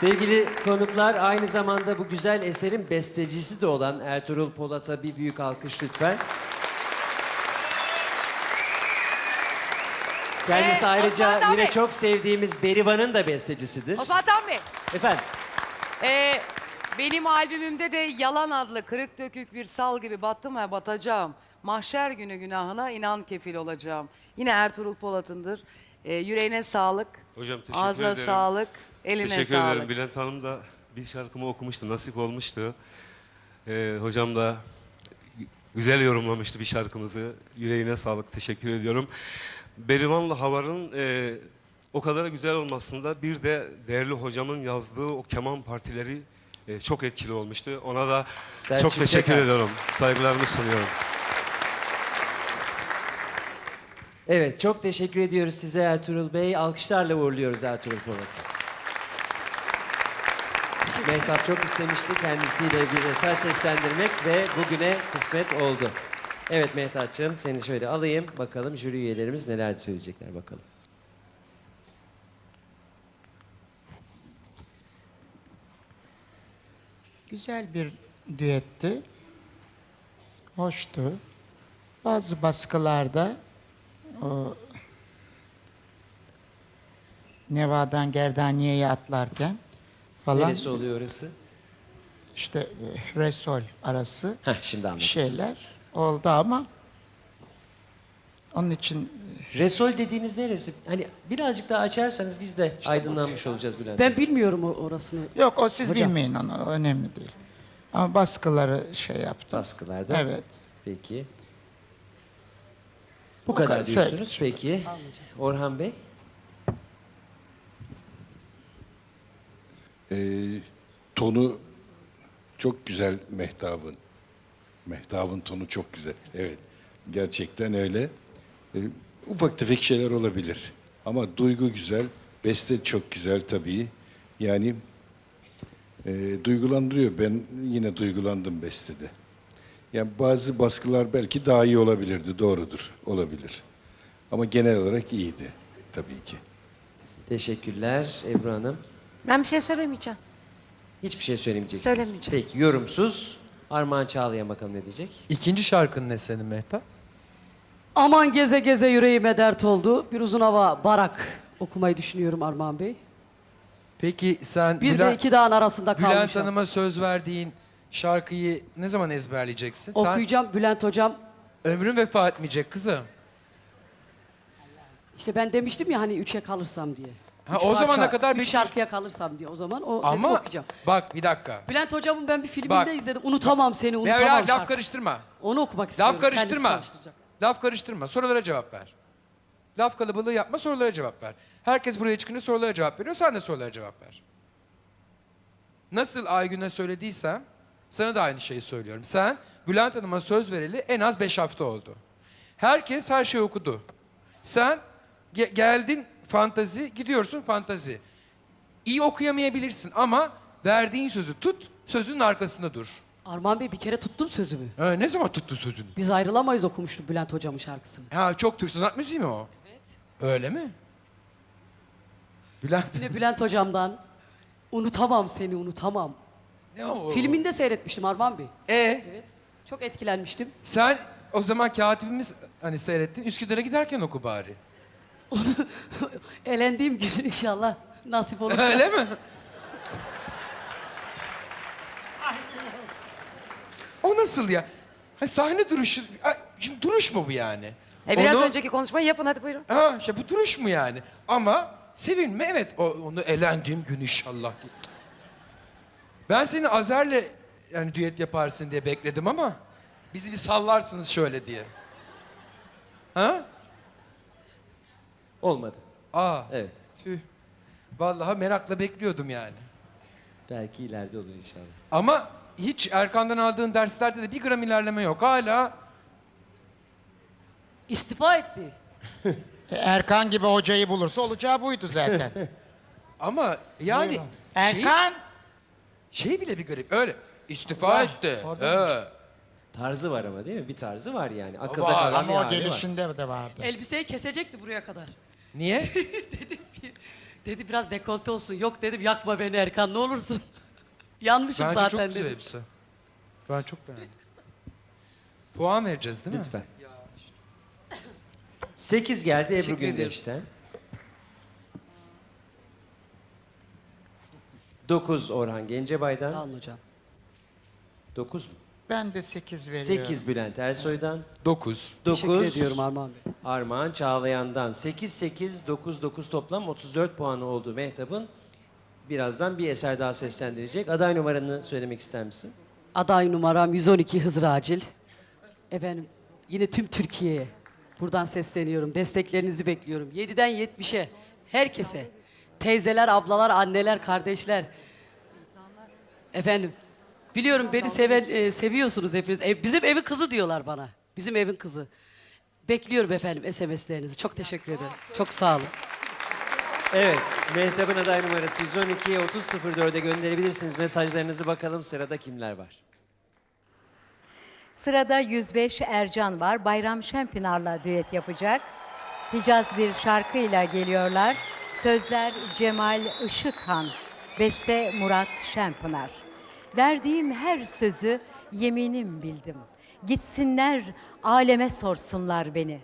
Sevgili konuklar aynı zamanda bu güzel eserin bestecisi de olan Ertuğrul Polat'a bir büyük alkış lütfen. Kendisi Ee, ayrıca Osman yine Bey. çok sevdiğimiz Berivan'ın da bestecisidir. Osman Tan Bey, Efendim, ee, benim albümümde de Yalan adlı kırık dökük bir sal gibi battım ve batacağım. Mahşer günü günahına inan kefil olacağım. Yine Ertuğrul Polat'ındır. Ee, yüreğine sağlık, Hocam teşekkür ağzına ederim. sağlık, eline Teşekkür sağlık. ederim. Bülent Hanım da bir şarkımı okumuştu, nasip olmuştu. Ee, hocam da güzel yorumlamıştı bir şarkımızı. Yüreğine sağlık, teşekkür ediyorum. Berivan'la Havar'ın e, o kadar güzel olmasında bir de değerli hocamın yazdığı o keman partileri e, çok etkili olmuştu. Ona da Selçuk çok teşekkür Çakar. ediyorum. Saygılarımı sunuyorum. evet çok teşekkür ediyoruz size Ertuğrul Bey. Alkışlarla uğurluyoruz Ertuğrul Polat'ı. Mehtap çok istemişti kendisiyle bir eser seslendirmek ve bugüne kısmet oldu. Evet Mehtap'cığım seni şöyle alayım. Bakalım jüri üyelerimiz neler söyleyecekler bakalım. Güzel bir düetti. Hoştu. Bazı baskılarda o Neva'dan Gerdaniye'ye atlarken falan Neresi oluyor orası? işte e, Resol arası Heh, şimdi anladım. şeyler oldu ama onun için Resol dediğiniz neresi? Hani birazcık daha açarsanız biz de aydınlanmış olacağız Bülent. Ben bilmiyorum o- orasını. yok o siz Hocam. bilmeyin onu o önemli değil. Ama baskıları şey yaptı. Baskılarda. Evet. Peki. Bu kadar kadar. diyorsunuz. Söyle. Peki. Orhan Bey. Ee, tonu çok güzel Mehtap'ın. Mehtap'ın tonu çok güzel. Evet. Gerçekten öyle. Ee, ufak tefek şeyler olabilir. Ama duygu güzel. Beste çok güzel tabii. Yani e, duygulandırıyor. Ben yine duygulandım bestede. Yani bazı baskılar belki daha iyi olabilirdi. Doğrudur. Olabilir. Ama genel olarak iyiydi. Tabii ki. Teşekkürler Ebru Hanım. Ben bir şey söylemeyeceğim. Hiçbir şey söylemeyeceksiniz. Söylemeyeceğim. Peki yorumsuz. Armağan Çağlayan bakalım ne diyecek? İkinci şarkın ne senin Mehtap? Aman geze geze yüreğime dert oldu. Bir uzun hava barak okumayı düşünüyorum Armağan Bey. Peki sen Bir de Bülent, iki dağın arasında Bülent kalmışım. Hanım'a söz verdiğin şarkıyı ne zaman ezberleyeceksin? Okuyacağım Bülent Hocam. Sen ömrün vefa etmeyecek kızım. İşte ben demiştim ya hani üçe kalırsam diye. Ha, Üç o zamana kadar üç bekle- şarkıya kalırsam diye o zaman o Ama okuyacağım. bak bir dakika. Bülent Hocam'ın ben bir filminde Bak. izledim. Unutamam seni, Ya unutamam. öyle laf karıştırma. Onu okumak istiyorum. Laf kendisi karıştırma. çalıştıracak. Laf karıştırma. Sorulara cevap ver. Laf kalabalığı yapma, sorulara cevap ver. Herkes buraya çıkınca sorulara cevap veriyor, sen de sorulara cevap ver. Nasıl Aygün'e söylediysem, sana da aynı şeyi söylüyorum. Sen Bülent Hanım'a söz vereli en az beş hafta oldu. Herkes her şeyi okudu. Sen ge- geldin fantazi, gidiyorsun fantazi. İyi okuyamayabilirsin ama verdiğin sözü tut, sözünün arkasında dur. Armağan Bey bir kere tuttum sözümü. Ha, ne zaman tuttu sözünü? Biz ayrılamayız okumuştu Bülent Hocam'ın şarkısını. Ha çok Türk sanat müziği mi o? Evet. Öyle mi? Bülent Yine Bülent Hocam'dan unutamam seni unutamam. ne o? Filminde seyretmiştim Armağan Bey. E Evet. Çok etkilenmiştim. sen o zaman katibimiz hani seyrettin Üsküdar'a giderken oku bari. Elendiğim gün inşallah nasip olur. Öyle mi? o nasıl ya? Ha, sahne duruşu, ha, şimdi duruş mu bu yani? E, biraz Onu- önceki konuşmayı yapın hadi buyurun. Ha, işte bu duruş mu yani? Ama sevinme evet o, onu elendiğim gün inşallah. Ben seni Azer'le yani düet yaparsın diye bekledim ama bizi bir sallarsınız şöyle diye. Ha? Olmadı. Aa. Evet. Tüh. Vallahi merakla bekliyordum yani. Belki ileride olur inşallah. Ama hiç Erkan'dan aldığın derslerde de bir gram ilerleme yok. Hala İstifa etti. E, Erkan gibi hocayı bulursa olacağı buydu zaten. ama yani şey, Erkan şey bile bir garip. Öyle istifa etti. Ee. Tarzı var ama değil mi? Bir tarzı var yani. Akılda Var. kalan bir ama o hali var. gelişinde de vardı. Elbiseyi kesecekti buraya kadar. Niye? Dedi biraz dekolte olsun. Yok dedim yakma beni Erkan ne olursun. Yanmışım Bence zaten çok güzel dedim. hepsi. Ben çok beğendim. Puan vereceğiz değil mi? Lütfen. 8 geldi Ebru Teşekkür. Gündeş'ten. 9 Orhan Gencebay'dan. Sağ olun hocam. 9 mu? Ben de 8 veriyorum. 8 Bülent Ersoy'dan. 9. Teşekkür 9 ediyorum Armağan Bey. Armağan Çağlayan'dan 8 8 9 9 toplam 34 puanı oldu Mehtap'ın. Birazdan bir eser daha seslendirecek. Aday numaranı söylemek ister misin? Aday numaram 112 Hızır Acil. Efendim yine tüm Türkiye'ye buradan sesleniyorum. Desteklerinizi bekliyorum. 7'den 70'e herkese. Teyzeler, ablalar, anneler, kardeşler. Efendim biliyorum beni seven, e, seviyorsunuz hepiniz. E, bizim evin kızı diyorlar bana. Bizim evin kızı. Bekliyorum efendim SMS'lerinizi. Çok teşekkür ederim. Çok sağ olun. Evet, Mehtap'ın aday numarası 112'ye 3004'e gönderebilirsiniz. Mesajlarınızı bakalım sırada kimler var? Sırada 105 Ercan var. Bayram Şempınar'la düet yapacak. Hicaz bir şarkıyla geliyorlar. Sözler Cemal Işıkhan. Beste Murat Şempınar. Verdiğim her sözü yeminim bildim. Gitsinler aleme sorsunlar beni.